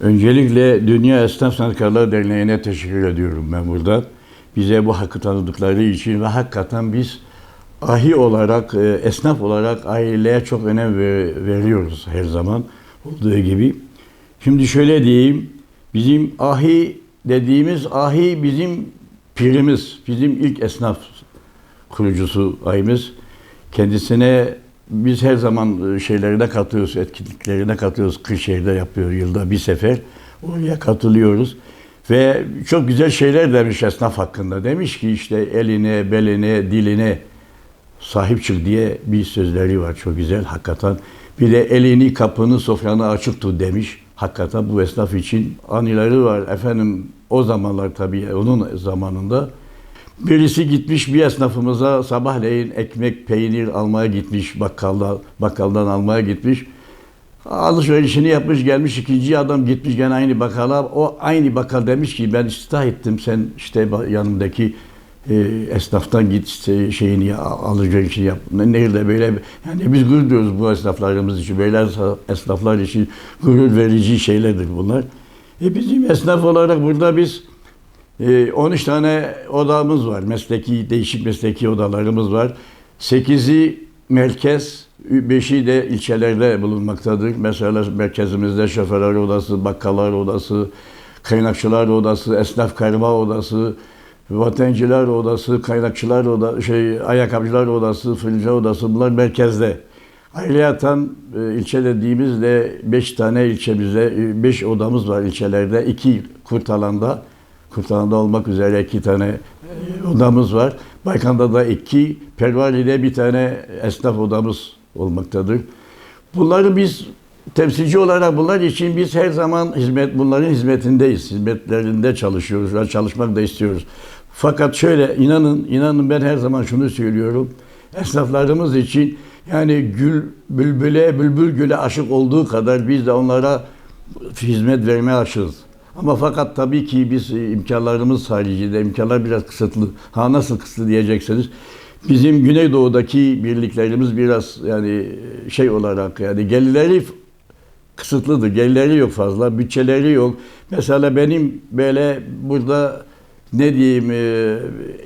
Öncelikle Dünya Esnaf Sanatkarlar Derneği'ne teşekkür ediyorum ben burada. Bize bu hakkı tanıdıkları için ve hakikaten biz ahi olarak, e, esnaf olarak aileye çok önem ver- veriyoruz her zaman olduğu gibi. Şimdi şöyle diyeyim, bizim ahi dediğimiz ahi bizim pirimiz, bizim ilk esnaf kurucusu ayımız. Kendisine biz her zaman e, şeylerine katılıyoruz, etkinliklerine katılıyoruz. Kırşehir'de yapıyor yılda bir sefer. Oraya katılıyoruz. Ve çok güzel şeyler demiş esnaf hakkında. Demiş ki işte eline, beline, diline sahip çık diye bir sözleri var çok güzel hakikaten. Bir de elini, kapını, sofranı açık tut demiş. Hakikaten bu esnaf için anileri var. Efendim o zamanlar tabii onun zamanında Birisi gitmiş bir esnafımıza sabahleyin ekmek, peynir almaya gitmiş bakkalda, bakkaldan almaya gitmiş. Alışverişini yapmış gelmiş ikinci adam gitmiş gene aynı bakkala. O aynı bakkal demiş ki ben istih ettim sen işte yanındaki e, esnaftan git işte şeyini alışverişini yap. Ne- Nerede böyle yani biz gurur duyuyoruz bu esnaflarımız için. Böyle esnaflar için gurur verici şeylerdir bunlar. E bizim esnaf olarak burada biz 13 tane odamız var. Mesleki, değişik mesleki odalarımız var. 8'i merkez, 5'i de ilçelerde bulunmaktadır. Mesela merkezimizde şoförler odası, bakkallar odası, kaynakçılar odası, esnaf karma odası, vatancılar odası, kaynakçılar odası, şey, ayakkabıcılar odası, fırıncı odası bunlar merkezde. Ayrıyeten e, ilçe dediğimizde 5 tane ilçemizde 5 odamız var ilçelerde. 2 Kurtalan'da Kurtalan'da olmak üzere iki tane e, odamız var. Baykan'da da iki, Pervali'de bir tane esnaf odamız olmaktadır. Bunları biz temsilci olarak bunlar için biz her zaman hizmet bunların hizmetindeyiz. Hizmetlerinde çalışıyoruz ve çalışmak da istiyoruz. Fakat şöyle inanın inanın ben her zaman şunu söylüyorum. Esnaflarımız için yani gül bülbüle bülbül güle aşık olduğu kadar biz de onlara hizmet vermeye aşığız. Ama fakat tabii ki biz e, imkanlarımız haricinde imkanlar biraz kısıtlı. Ha nasıl kısıtlı diyecekseniz bizim Güneydoğu'daki birliklerimiz biraz yani şey olarak yani gelirleri kısıtlıdır. Gelirleri yok fazla, bütçeleri yok. Mesela benim böyle burada ne diyeyim e,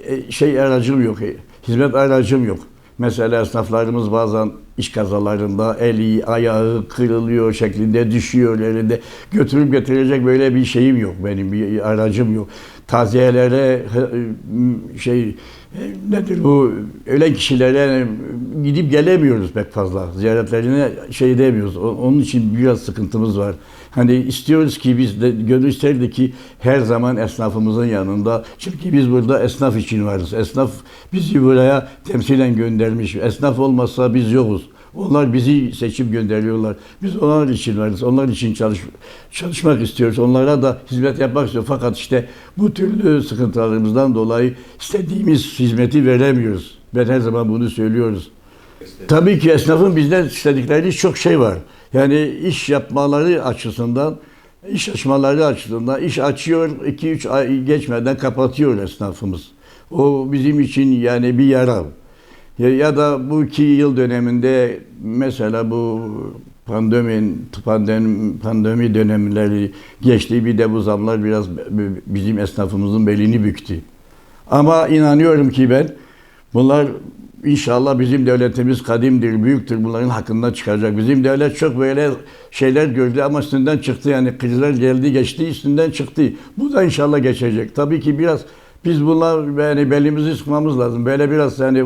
e, şey aracım yok, e, hizmet aracım yok. Mesela esnaflarımız bazen iş kazalarında eli, ayağı kırılıyor şeklinde düşüyor elinde. Götürüp getirecek böyle bir şeyim yok benim, bir aracım yok. Taziyelere şey e, nedir bu ölen kişilere gidip gelemiyoruz pek fazla. Ziyaretlerine şey demiyoruz. O- Onun için biraz sıkıntımız var. Hani istiyoruz ki biz de gönül isterdi ki her zaman esnafımızın yanında. Çünkü biz burada esnaf için varız. Esnaf bizi buraya temsilen göndermiş. Esnaf olmazsa biz yokuz. Onlar bizi seçip gönderiyorlar. Biz onlar için varız. Onlar için çalış, çalışmak istiyoruz. Onlara da hizmet yapmak istiyoruz. Fakat işte bu türlü sıkıntılarımızdan dolayı istediğimiz hizmeti veremiyoruz. Ben her zaman bunu söylüyoruz. Tabii ki esnafın bizden istedikleri çok şey var. Yani iş yapmaları açısından, iş açmaları açısından iş açıyor, 2-3 ay geçmeden kapatıyor esnafımız. O bizim için yani bir yara. Ya, ya da bu iki yıl döneminde mesela bu pandemin, pandemi, pandemi dönemleri geçti. Bir de bu zamlar biraz bizim esnafımızın belini büktü. Ama inanıyorum ki ben bunlar inşallah bizim devletimiz kadimdir, büyüktür. Bunların hakkında çıkacak. Bizim devlet çok böyle şeyler gördü ama üstünden çıktı. Yani krizler geldi geçti üstünden çıktı. Bu da inşallah geçecek. Tabii ki biraz biz bunlar yani belimizi sıkmamız lazım. Böyle biraz yani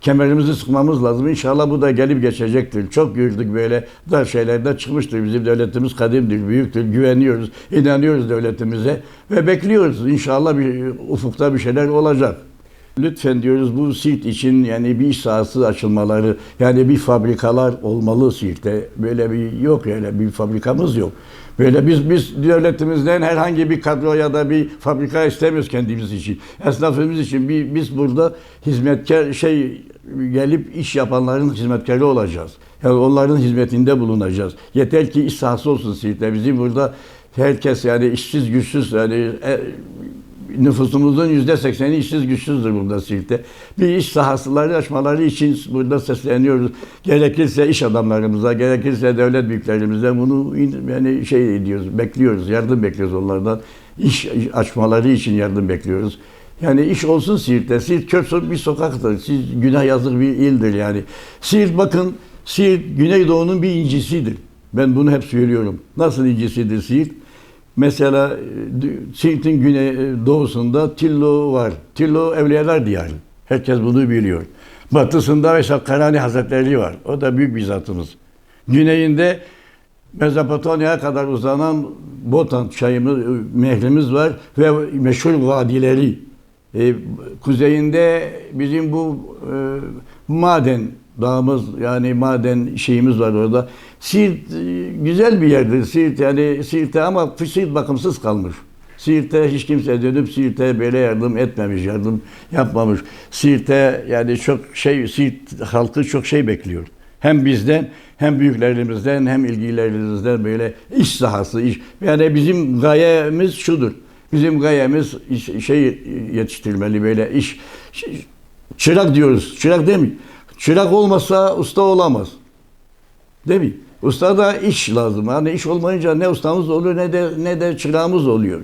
kemerimizi sıkmamız lazım. İnşallah bu da gelip geçecektir. Çok gördük böyle dar şeylerden çıkmıştır. Bizim devletimiz kadimdir, büyüktür. Güveniyoruz, inanıyoruz devletimize ve bekliyoruz. İnşallah bir ufukta bir şeyler olacak. Lütfen diyoruz bu Siirt için yani bir iş sahası açılmaları, yani bir fabrikalar olmalı Siirt'te. Böyle bir yok öyle bir fabrikamız yok. Böyle biz biz devletimizden herhangi bir kadro ya da bir fabrika istemiyoruz kendimiz için. Esnafımız için bir, biz burada hizmetkar şey gelip iş yapanların hizmetkarı olacağız. Yani onların hizmetinde bulunacağız. Yeter ki iş sahası olsun Siirt'te. Bizim burada herkes yani işsiz güçsüz yani e, nüfusumuzun yüzde sekseni işsiz güçsüzdür burada Siirt'te. Bir iş sahasıları açmaları için burada sesleniyoruz. Gerekirse iş adamlarımıza, gerekirse devlet büyüklerimize bunu yani şey ediyoruz, bekliyoruz, yardım bekliyoruz onlardan. İş açmaları için yardım bekliyoruz. Yani iş olsun Siirt'te. Siirt kör bir sokaktır. Siz günah yazık bir ildir yani. Siirt bakın, Siirt Güneydoğu'nun bir incisidir. Ben bunu hep söylüyorum. Nasıl incisidir Siirt? Mesela e, Siirt'in güney e, doğusunda Tillo var. Tillo Evliyalar Diyarı. Herkes bunu biliyor. Batısında mesela Karani Hazretleri var. O da büyük bir zatımız. Güneyinde Mezopotamya'ya kadar uzanan Botan çayımız, nehrimiz var ve meşhur vadileri. E, kuzeyinde bizim bu e, maden dağımız yani maden şeyimiz var orada. Siirt e, güzel bir yerdir Siirt yani Siirt'te ama Siirt bakımsız kalmış. Siirt'te hiç kimse dönüp Siirt'e böyle yardım etmemiş, yardım yapmamış. Siirt'te yani çok şey, Siirt halkı çok şey bekliyor. Hem bizden hem büyüklerimizden hem ilgilerimizden böyle iş sahası, iş. Yani bizim gayemiz şudur. Bizim gayemiz iş- şey yetiştirmeli böyle iş. şey- Çırak diyoruz. Çırak değil mi? Çırak olmazsa usta olamaz. Değil mi? Usta da iş lazım. Yani iş olmayınca ne ustamız oluyor ne de ne de çırağımız oluyor.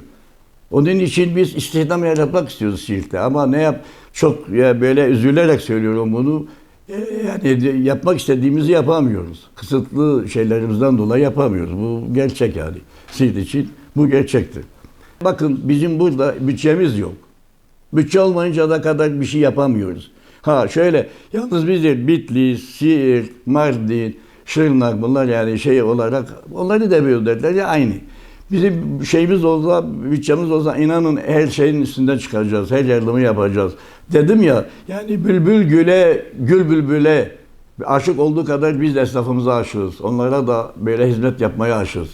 Onun için biz istihdam yaratmak istiyoruz Siirt'te. Ama ne yap çok ya böyle üzülerek söylüyorum bunu. E, Yani yapmak istediğimizi yapamıyoruz. Kısıtlı şeylerimizden dolayı yapamıyoruz. Bu gerçek yani. Siirt için bu gerçektir. Bakın bizim burada bütçemiz yok. Bütçe olmayınca da kadar bir şey yapamıyoruz. Ha şöyle, yalnız biz değil, Bitlis, Siirt, Mardin, Şırnak bunlar yani şey olarak, onları da bir derler ya aynı. Bizim şeyimiz olsa, bütçemiz olsa inanın her şeyin üstünden çıkacağız, her yardımı yapacağız. Dedim ya, yani bülbül güle, gül bülbüle aşık olduğu kadar biz de esnafımıza aşığız. Onlara da böyle hizmet yapmaya aşığız.